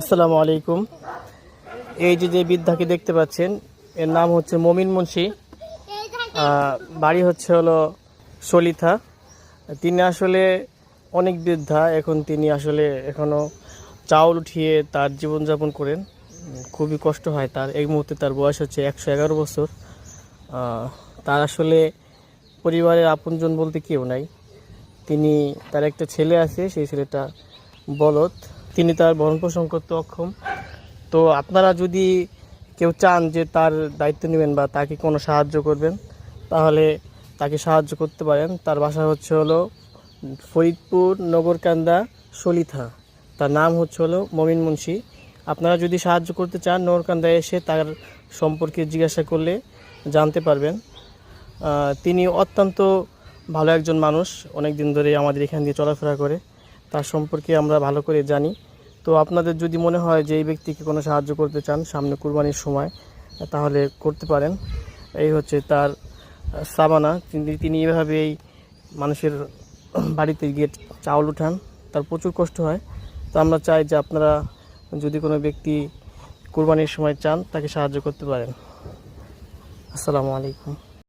আসসালামু আলাইকুম। এই যে যে বৃদ্ধাকে দেখতে পাচ্ছেন, এর নাম হচ্ছে মমিন মুন্সি। বাড়ি হচ্ছে হলো সলিথা। তিনি আসলে অনেক বৃদ্ধা, এখন তিনি আসলে এখনও চাউল উঠিয়ে তার জীবনযাপন করেন। খুবই কষ্ট হয় তার। এই মুহূর্তে তার বয়স হচ্ছে একশো এগারো বছর। তার আসলে পরিবারের আপনজন বলতে কেউ নাই। তিনি, তার একটা ছেলে আছে, সেই ছেলেটা বলদ। তিনি তার ভরণ পোষণ করতে অক্ষম। তো আপনারা যদি কেউ চান যে তার দায়িত্ব নেবেন বা তাকে কোনো সাহায্য করবেন, তাহলে তাকে সাহায্য করতে পারেন। তার বাসা হচ্ছে হলো ফরিদপুর নগরকান্দা সলিথা। তার নাম হচ্ছে হলো মমিন মুন্সি। আপনারা যদি সাহায্য করতে চান নগরকান্দায় এসে তার সম্পর্কে জিজ্ঞাসা করলে জানতে পারবেন। তিনি অত্যন্ত ভালো একজন মানুষ। অনেক দিন ধরে আমাদের এখান দিয়ে চলাফেরা করে। তার সম্পর্কে আমরা ভালো করে জানি। তো আপনাদের যদি মনে হয় যে এই ব্যক্তিকে কোনো সাহায্য করতে চান সামনে কুরবানির সময়, তাহলে করতে পারেন। এই হচ্ছে তার সাবানা। তিনি তিনি এভাবেই মানুষের বাড়িতে গিয়ে চাউল উঠান। তার প্রচুর কষ্ট হয়। তো আমরা চাই যে আপনারা যদি কোনো ব্যক্তি কুরবানির সময় চান, তাকে সাহায্য করতে পারেন। আসসালামু আলাইকুম।